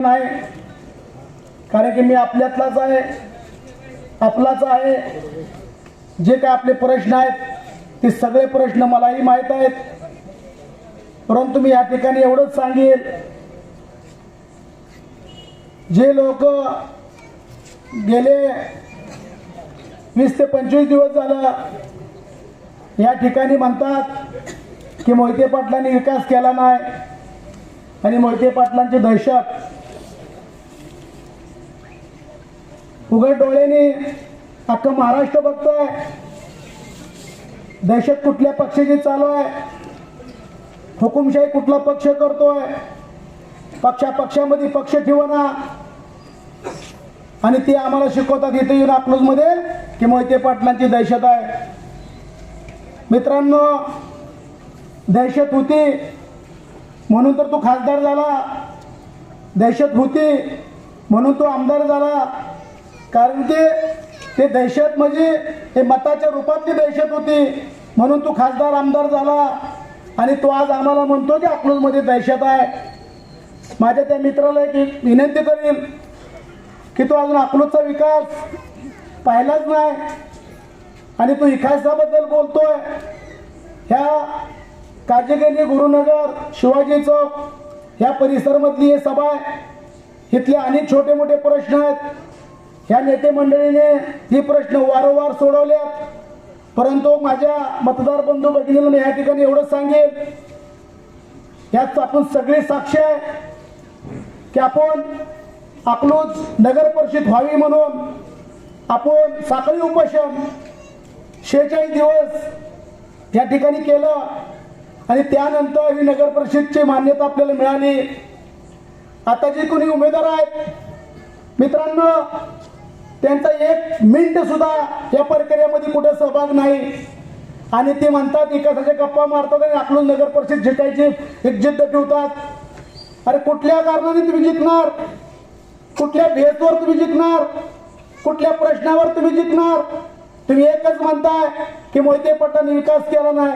नाही. कारण की मी आपल्यातलाच आहे. आपलाच आहे. जे काय आपले प्रश्न आहेत ते सगळे प्रश्न मलाही माहीत आहेत. परंतु मी या ठिकाणी एवढंच सांगेल. जे लोक गेले वीस ते पंचवीस दिवस झालं या ठिकाणी म्हणतात की मोहिते पाटलांनी विकास केला नाही. आणि मोहिते पाटलांची दहशत उघड डोळ्याने अख्खं महाराष्ट्र बघतोय. दहशत कुठल्या पक्षाची चालू आहे? हुकुमशाही कुठला पक्ष करतोय? पक्षा पक्षामध्ये पक्ष ठेवणा. आणि ते आम्हाला शिकवतात इथे येऊन अकलूजमध्ये की मोहिते पाटलांची दहशत आहे. मित्रांनो दहशत होती म्हणून तर तो खासदार झाला. दहशत होती म्हणून तो आमदार झाला. कारण की ते दहशत म्हणजे ते मताच्या रूपातली दहशत होती. म्हणून तो खासदार आमदार झाला. आणि तो आज आम्हाला म्हणतो की अकलूजमध्ये दहशत आहे. माझ्या त्या मित्राला एक विनंती करील की तो अजून अकलूजचा विकास पाहिलाच नाही. आणि तो इतिहासाबद्दल बोलतोय. ह्या काजेगंजी गुरुनगर शिवाजी चौक ह्या परिसरमधली ही सभा आहे. इथले अनेक छोटे मोठे प्रश्न आहेत. ह्या नेते मंडळीने हे प्रश्न वारंवार सोडवल्यात परंतु माझ्या मतदार बंधू भगिनीला मी या ठिकाणी एवढंच सांगेन. यात आपण सगळे साक्ष आहे की आपण अकलूज नगर परिषद व्हावी म्हणून आपण साखळी उपोषण शेहेचाळीस दिवस या ठिकाणी केलं आणि त्यानंतर ही नगर परिषदची मान्यता आपल्याला मिळाली. आता जे कोणी उमेदवार आहेत मित्रांनो त्यांचा एक मिनिट सुद्धा या प्रक्रियेमध्ये कुठे सहभाग नाही. आणि ते म्हणतात विकासाच्या गप्पा मारतात आणि आपलं नगर परिषद जिंकायची एक जिद्द ठेवतात. अरे कुठल्या कारणाने तुम्ही जिंकणार? कुठल्या भेदवर तुम्ही जिंकणार? कुठल्या प्रश्नावर तुम्ही जिंकणार? तुम्ही एकच म्हणताय की मोहिते पाटलांनी विकास केला नाही.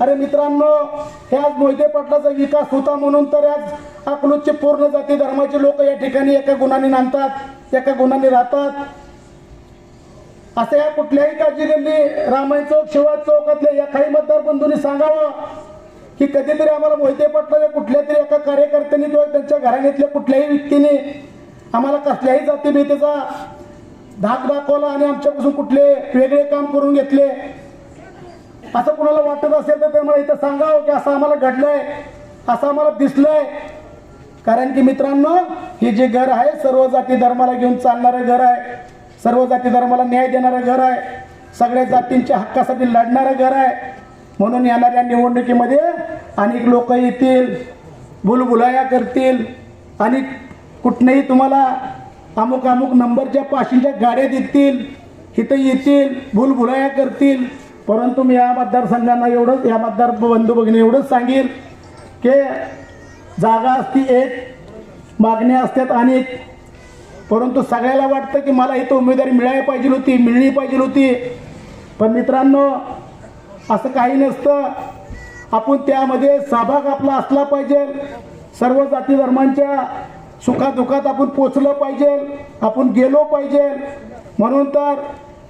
अरे मित्रांनो ह्याच मोहिते पाटलाचा विकास होता म्हणून तर आज अकलूजचे पूर्ण जाती धर्माचे लोक या ठिकाणी एका गुणाने नांदतात एका गुणाने राहतात. असं या कुठल्याही काळजी गल्ली रामायण चौक शिवाय चौकातल्या या काही मतदार बंधूंनी सांगावं की कधीतरी आम्हाला मोहिते पाटलाच्या कुठल्या तरी एका कार्यकर्त्यांनी किंवा त्यांच्या घराण्यातल्या कुठल्याही व्यक्तीने आम्हाला कसल्याही जातीभेदीचा धाक दाखवला आणि आमच्यापासून कुठले वेगळे काम करून घेतले. असं कुणाला वाटत असेल तर ते मला इथं सांगावं की असं आम्हाला घडलंय असं आम्हाला दिसलंय. कारण की मित्रांनो हे जे घर आहे सर्व जाती धर्माला घेऊन चालणारं घर आहे. सर्व जाती धर्माला न्याय देणारं घर आहे. सगळ्या जातींच्या हक्कासाठी लढणारं घर आहे. म्हणून येणाऱ्या निवडणुकीमध्ये अनेक लोक येतील भुलभुलाया करतील. आणि कुठनंही तुम्हाला अमुक अमुक नंबरच्या पाशींच्या गाड्या देतील इथं येतील भुलभुलाया करतील. परंतु मी या मतदारसंघांना एवढंच या मतदार बंधू भगिनी एवढंच सांगेल की जागा असती एक मागण्या असतात अनेक. परंतु सगळ्याला वाटतं की मला इथं उमेदवारी मिळायला पाहिजे होती मिळली पाहिजे होती. पण मित्रांनो असं काही नसतं. आपण त्यामध्ये सहभाग आपला असला पाहिजे. सर्व जाती धर्मांच्या सुखादुखात आपण पोचलं पाहिजे. आपण गेलो पाहिजे. म्हणून तर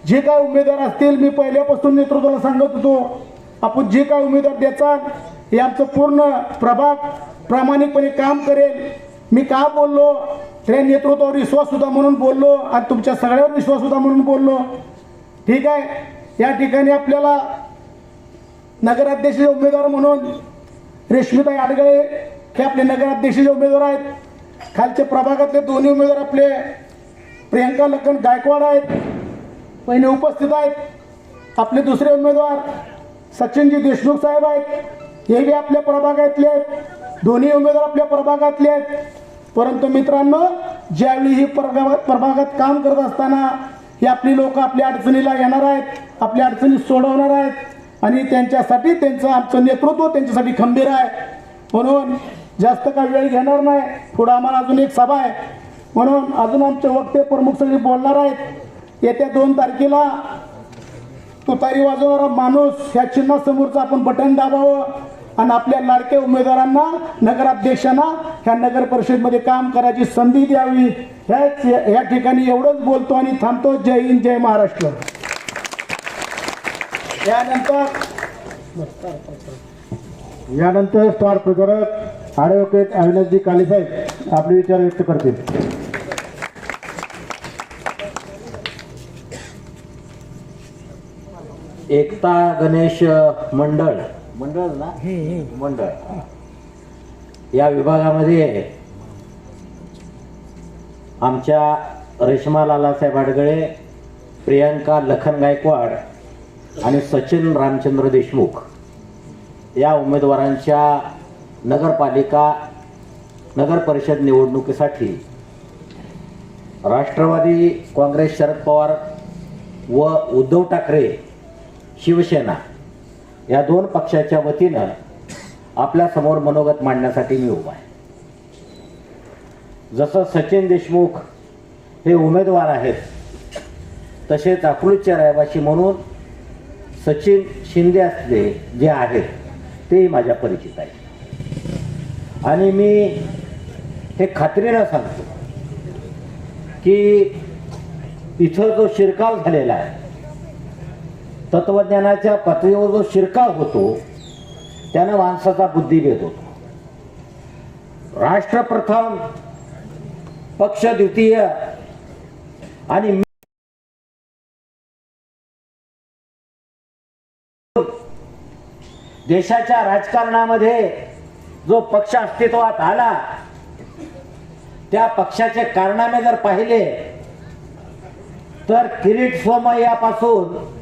जे काय उमेदवार असतील मी पहिल्यापासून नेतृत्वाला सांगत होतो आपण जे काय उमेदवार द्याचा हे आमचं पूर्ण प्रभाग प्रामाणिकपणे काम करेल. मी का बोललो? त्या नेतृत्वावर विश्वास होता म्हणून बोललो आणि तुमच्या सगळ्यावर विश्वास होता म्हणून बोललो. ठीक आहे? या ठिकाणी आपल्याला नगराध्यक्षाचे उमेदवार म्हणून रेश्मिताई आडगळे हे आपले नगराध्यक्षाचे उमेदवार आहेत. खालचे प्रभागातले दोन्ही उमेदवार आपले प्रियंका लखन गायकवाड आहेत. पहिने उपस्थित आहेत. आपले दुसरे उमेदवार सचिनजी देशमुख साहेब आहेत. हे बी आपल्या प्रभागातले आहेत. दोन्ही उमेदवार आपल्या प्रभागातले आहेत. परंतु मित्रांनो ज्यावेळी ही प्रभागात प्रभागात काम करत असताना ही आपली लोक आपल्या अडचणीला येणार आहेत आपल्या अडचणी सोडवणार आहेत आणि त्यांच्यासाठी त्यांचं आमचं नेतृत्व त्यांच्यासाठी खंबीर आहे. म्हणून जास्त काही वेळ घेणार नाही. पुढं आम्हाला अजून एक सभा आहे. म्हणून अजून आमचे वक्ते प्रमुख सगळे बोलणार आहेत. येत्या दोन तारखेला तुतारी वाजवणारा माणूस ह्या चिन्हासमोरचं आपण बटन दाबावं. आणि आपल्या लाडक्या उमेदवारांना नगराध्यक्षांना ह्या नगर परिषदमध्ये काम करायची संधी द्यावी. ह्याच या ठिकाणी एवढंच बोलतो आणि थांबतो. जय हिंद जय महाराष्ट्र. यानंतर यानंतर स्टार प्रचारक ॲडव्होकेट अविनाशजी कालेसाहेब आपले विचार व्यक्त करतील. एकता गणेश मंडळ. मंडळ ना मंडळ. या विभागामध्ये आमच्या रेश्मा लालासाहेब आडगळे प्रियंका लखन गायकवाड आणि सचिन रामचंद्र देशमुख या उमेदवारांच्या नगरपालिका नगर परिषद निवडणुकीसाठी राष्ट्रवादी काँग्रेस शरद पवार व उद्धव ठाकरे शिवसेना या दोन पक्षाच्या वतीनं आपल्यासमोर मनोगत मांडण्यासाठी मी उभा आहे. जसं सचिन देशमुख हे उमेदवार आहेत तसेच अकलूजचे रहिवासी म्हणून सचिन शिंदे असले जे आहेत तेही माझ्या परिचित आहेत. आणि मी हे खात्रीनं सांगतो की इथं जो शिरकाव झालेला आहे तत्वज्ञानाच्या पातळीवर जो शिरकाव होतो त्यानं माणसाचा बुद्धिभेद होतो. राष्ट्रप्रथम पक्ष द्वितीय आणि देशाच्या राजकारणामध्ये जो पक्ष अस्तित्वात आला त्या पक्षाचे कारणामे जर पाहिले तर किरीट सोमय्यापासून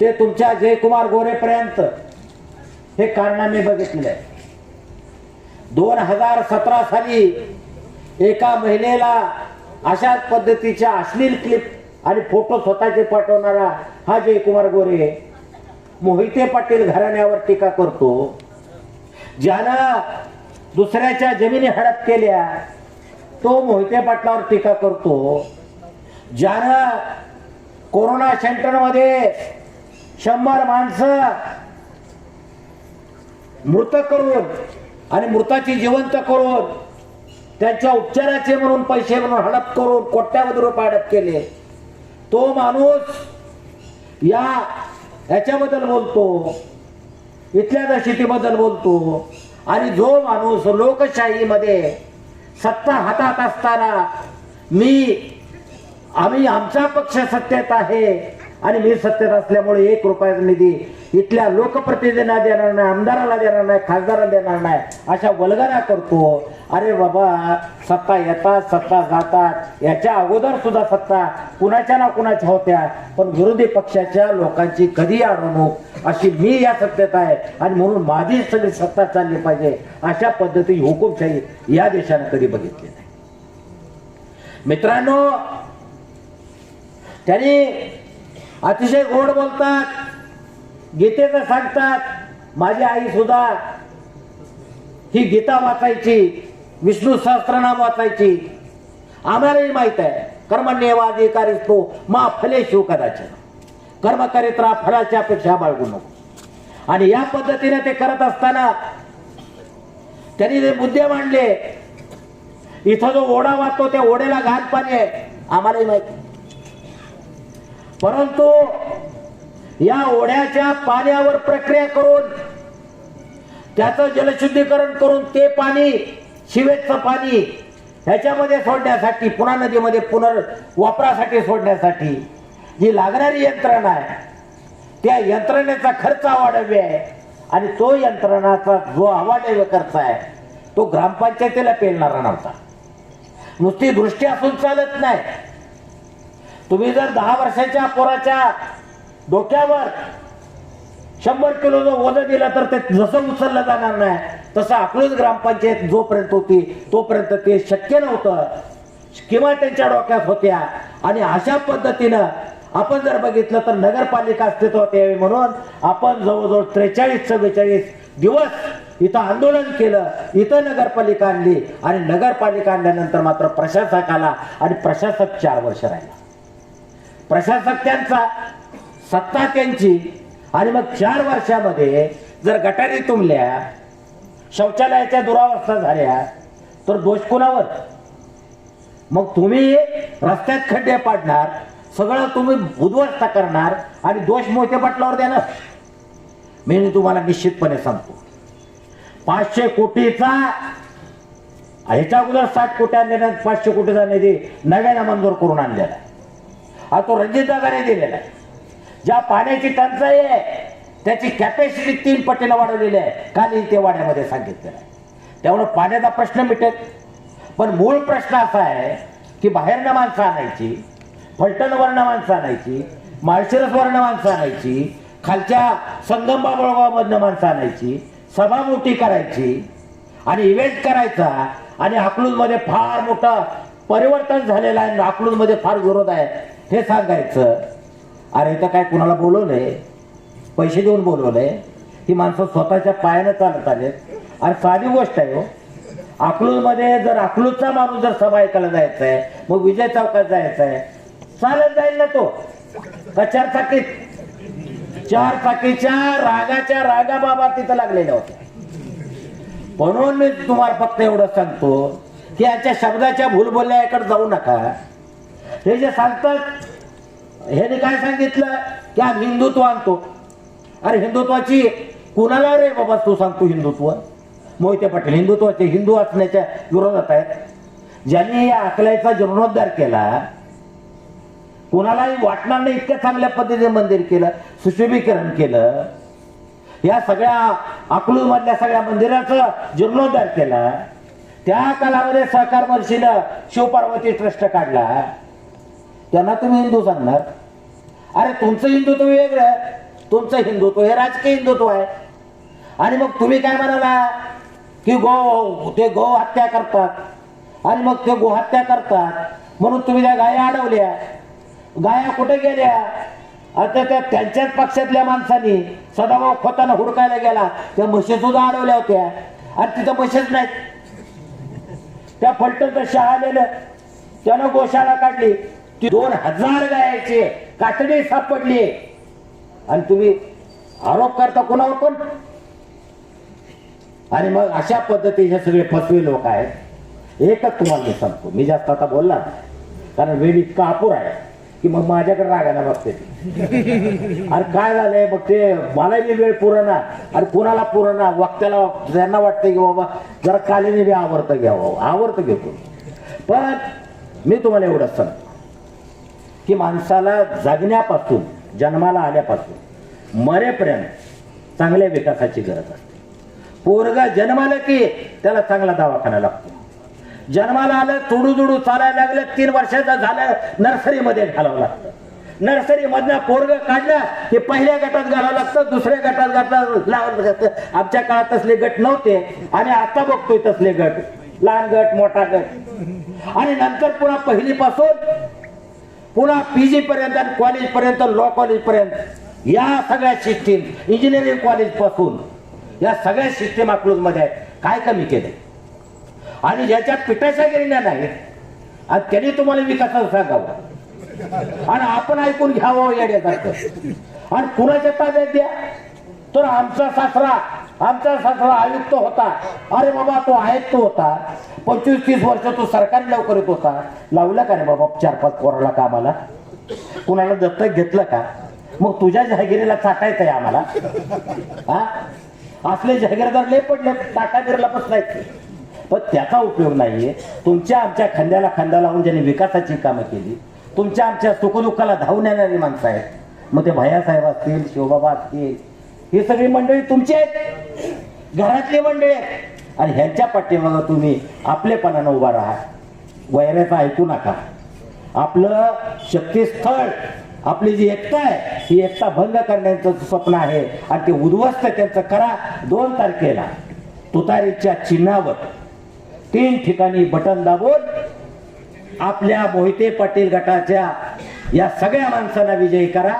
ते तुमच्या जयकुमार गोरेपर्यंत हे कारनामे बघितले आहे दोन हजार सतरा साली एका महिलेला अशाच पद्धतीच्या अश्लील क्लिप आणि फोटो स्वतःचे पाठवणारा हा जयकुमार गोरे मोहिते पाटील घराण्यावर टीका करतो. ज्यानं दुसऱ्याच्या जमिनी हडप केल्या तो मोहिते पाटलावर टीका करतो. ज्यानं कोरोना सेंटरमध्ये शंभर माणसं मृत करून आणि मृताची जिवंत करून त्यांच्या उपचाराचे म्हणून पैसे म्हणून हडप करून कोट्यावधी रुपये हडप केले. तो माणूस या याच्याबद्दल बोलतो इथल्या दहशतीबद्दल बोलतो. आणि जो माणूस लोकशाहीमध्ये सत्ता हातात असताना मी आम्ही आमचा पक्ष सत्तेत आहे आणि मी सत्तेत असल्यामुळे एक रुपयाचा निधी इथल्या लोकप्रतिनिधींना देणार नाही आमदाराला देणार नाही खासदाराला देणार नाही अशा वल्गना करतो. अरे बाबा सत्ता येतात सत्ता जातात. याच्या अगोदर सुद्धा सत्ता कुणाच्या ना कुणाच्या होत्या. पण विरोधी पक्षाच्या लोकांची कधी अडवणूक अशी मी या सत्तेत आहे. आणि म्हणून माझी सगळी सत्ता चालली पाहिजे अशा पद्धती हुकुमशाही या देशाने कधी बघितली नाही. मित्रांनो त्यांनी अतिशय गोड बोलतात. गीतेचं सांगतात. माझी आई सुद्धा ही गीता वाचायची विष्णू सहस्त्रनाम वाचायची. आम्हालाही माहीत आहे कर्मण्यवाधिकारी तो मा फले शिव कदाचित. कर्म करीत राहा फळाच्या अपेक्षा बाळगू नको. आणि या पद्धतीने ते करत असताना त्यांनी जे मुद्दे मांडले इथं जो ओढा वाहतो त्या ओढ्याला घाण पाणी आहे. आम्हालाही माहिती परंतु या ओढ्याच्या पाण्यावर प्रक्रिया करून त्याचं जलशुद्धीकरण करून ते पाणी शिवेचं पाणी ह्याच्यामध्ये सोडण्यासाठी पुन्हा नदीमध्ये पुनर्वापरासाठी सोडण्यासाठी जी लागणारी यंत्रणा आहे त्या यंत्रणेचा खर्च वाढवे आहे. आणि तो यंत्रणाचा जो अवाढव्य खर्च आहे तो ग्रामपंचायतीला पेलणारा नव्हता. नुसती दृष्टी असून चालत नाही. तुम्ही जर दहा वर्षाच्या पोराच्या डोक्यावर शंभर किलो जर वजन दिलं तर ते जसं उचललं जाणार नाही तसं अकलूज ग्रामपंचायत जोपर्यंत होती तोपर्यंत ते शक्य नव्हतं. किंवा त्यांच्या डोक्यात होत्या. आणि अशा पद्धतीनं आपण जर बघितलं तर नगरपालिका अस्तित्वात यावी म्हणून आपण जवळजवळ त्रेचाळीस चव्वेचाळीस दिवस इथं आंदोलन केलं इथं नगरपालिका आणली आणि नगरपालिका आणल्यानंतर मात्र प्रशासक आला आणि प्रशासक चार वर्ष राहिला. प्रशासक त्यांचा सत्ता त्यांची. आणि मग चार वर्षामध्ये जर गटारी तुंबल्या शौचालयाच्या दुरावस्था झाल्या तर दोष कुणावर? मग तुम्ही रस्त्यात खड्डे पाडणार सगळं तुम्ही उद्ध्वस्त करणार आणि दोष मोठे पाटलावर देणार. मी तुम्हाला निश्चितपणे सांगतो. पाचशे कोटीचा ह्याच्या अगोदर साठ कोटी आणलेला पाचशे कोटीचा निधी नव्याने मंजूर करून आणलेला हा तो रणजितदादाने दिलेला आहे. ज्या पाण्याची टंचाई आहे त्याची कॅपॅसिटी तीन पटीला वाढवलेली आहे. काल इथे वाड्यामध्ये सांगितलेलं आहे त्यामुळं पाण्याचा प्रश्न मिटेल. पण मूळ प्रश्न असा आहे की बाहेरनं माणसं आणायची फलटणवरनं माणसं आणायची माळशिरसवरनं माणसं आणायची खालच्या संगमबाबळगावमधनं माणसं आणायची सभा मोठी करायची आणि इव्हेंट करायचा आणि अकलूजमध्ये फार मोठं परिवर्तन झालेलं आहे अकलूजमध्ये फार विरोध आहे. हे सांगायचं अरे इथं काय कुणाला बोलवलंय? पैसे देऊन बोलवलंय. ही माणसं स्वतःच्या पायानं चालत आलेत. आणि साधी गोष्ट आहे हो. अकलूजमध्ये जर अकलूजचा माणूस जर सभा ऐकायला जायचा आहे मग विजय चौकात जायचा आहे चालत जाईल ना तो. का चार चाकीत? चार चाकीच्या रागाच्या रागा बाबा तिथं लागलेल्या होत्या. म्हणून मी तुम्हाला फक्त एवढं सांगतो की याच्या शब्दाच्या भूलबोलल्याकडे जाऊ नका. हे जे सांगतात ह्याने काय सांगितलं? की आम्ही हिंदुत्व आणतो. अरे हिंदुत्वाची कुणाला रे बाबा तू सांगतो हिंदुत्व? मोहिते पाटील हिंदुत्वाचे हिंदू असण्याच्या विरोधात आहेत. ज्यांनी या अकलाईचा जीर्णोद्धार केला कुणालाही वाटणार नाही इतक्या चांगल्या पद्धतीने मंदिर केलं सुशोभीकरण केलं. या सगळ्या अकलू मधल्या सगळ्या मंदिराचं जीर्णोद्धार केला. त्या कालामध्ये सहकार महर्षीनं शिवपार्वती ट्रस्ट काढला. त्यांना तुम्ही हिंदू सांगणार? अरे तुमचं हिंदुत्व वेगळं तुमचं हिंदुत्व हे राजकीय हिंदुत्व आहे. आणि मग तुम्ही काय म्हणाला? की गो ते गो हत्या करतात. आणि मग ते गो हत्या करतात. म्हणून तुम्ही त्या गाया अडवल्या. गाया कुठे गेल्या? आता त्या त्यांच्याच पक्षातल्या माणसांनी सदाभाऊ खोताना हुडकायला गेला. त्या म्हशी सुद्धा अडवल्या होत्या. आणि तिथं म्हशीच नाहीत. त्या फलटणचं शहा आलेलं त्यानं गोशाळा काढली. ती दोन हजार गायचे कातडी सापडली. आणि तुम्ही आरोप करता कोणावर पण? आणि मग अशा पद्धतीचे सगळे फसवे लोक आहेत. एकच तुम्हाला मी सांगतो. मी जास्त आता बोलला कारण वेळ इतका अपुरा आहे की मग माझ्याकडे रागायला बघते अरे काय झालंय? मग ते मलाही वेळ पुरणा अरे कुणाला पुरणा वक्त्याला त्यांना वाटतं की बाबा जरा कालीने बी आवर्त बाबा. आवर्त घेतो. पण मी तुम्हाला एवढंच सांगतो. की माणसाला जगण्यापासून जन्माला आल्यापासून मरेपर्यंत चांगल्या विकासाची गरज असते. पोरगा जन्माला की त्याला चांगला दवाखाना लागतो. जन्माला आलं तुडू तुडू चालायला लागलं तीन वर्षाचा झालं नर्सरीमध्ये घालावं लागतं. नर्सरीमधनं पोरग काढलं की पहिल्या गटात घालावं लागतं दुसऱ्या गटात घातलं लावलं लागतं. आमच्या काळात तसले गट नव्हते आणि आता बघतोय तसले गट. लहान गट मोठा गट. आणि नंतर पुन्हा पहिलीपासून पुन्हा पीजी पर्यंत आणि कॉलेज पर्यंत लॉ कॉलेज पर्यंत या सगळ्या सिस्टीम इंजिनिअरिंग कॉलेजपासून या सगळ्या सिस्टीम अकलूजमध्ये आहेत काय कमी केले आणि ज्याच्या पिठाच्या गिरण्या नाहीत आणि त्यांनी तुम्हाला विकासाचं सांगावं. आणि आपण ऐकून घ्यावं येण्यासारखं आणि कुणाच्या ताब्यात द्या? तर आमचा सासरा आमचा सासरा आयुक्त होता. अरे बाबा तो आयुक्त होता. पंचवीस तीस वर्ष तो सरकारी नोकरीत होता. लावला का रे बाबा चार पाच कोराला कामाला? कुणाला दत्तक घेतलं का? मग तुझ्या जहागिरीला चाटायचं आहे आम्हाला. हा? असले जहागीरदार लय पडले टाकागिरीला बसलायचे पण त्याचा उपयोग नाहीये. तुमच्या आमच्या खांद्याला खांदा लावून ज्यांनी विकासाची कामं केली तुमच्या आमच्या सुखदुःखाला धावून येणारी माणसं आहेत. मग ते भैयासाहेब असतील शिवबाबा असतील ही सगळी मंडळी तुमची आहेत. घरातली मंडळी आहेत. आणि ह्यांच्या पाठीमागं तुम्ही आपलेपणानं उभा राहा. वैराचं ऐकू नका. आपलं शक्तीस्थळ आपली जी एकता आहे ही एकता भंग करण्याचं स्वप्न आहे. आणि ते उद्ध्वस्त त्यांचं करा दोन तारखेला. तुतारीच्या चिन्हावर तीन ठिकाणी बटन दाबून आपल्या मोहिते पाटील गटाच्या या सगळ्या माणसांना विजयी करा.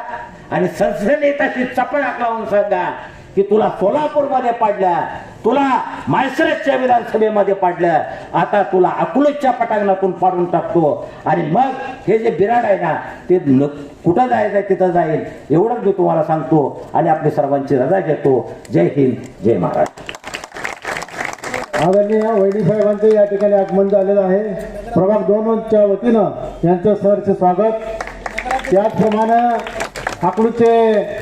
आणि संसदेत अशी चपळाक लावून सांगा की तुला सोलापूरमध्ये पाडल्या तुला माळसरसच्या विधानसभेमध्ये पाडलं आता तुला अकुलच्या पटांगणातून पाडून टाकतो. आणि मग हे जे बिराड आहे ना ते न- कुठं जायचं तिथं जाईल एवढंच मी तुम्हाला सांगतो आणि आपली सर्वांची रजा घेतो. जय हिंद जय महाराष्ट्र. आदरणीय वैडी साहेबांचे या ठिकाणी आगमन झालेलं आहे. प्रभाग दोनच्या वतीनं यांचं सरचे स्वागत. त्याचप्रमाणे अकलूजचे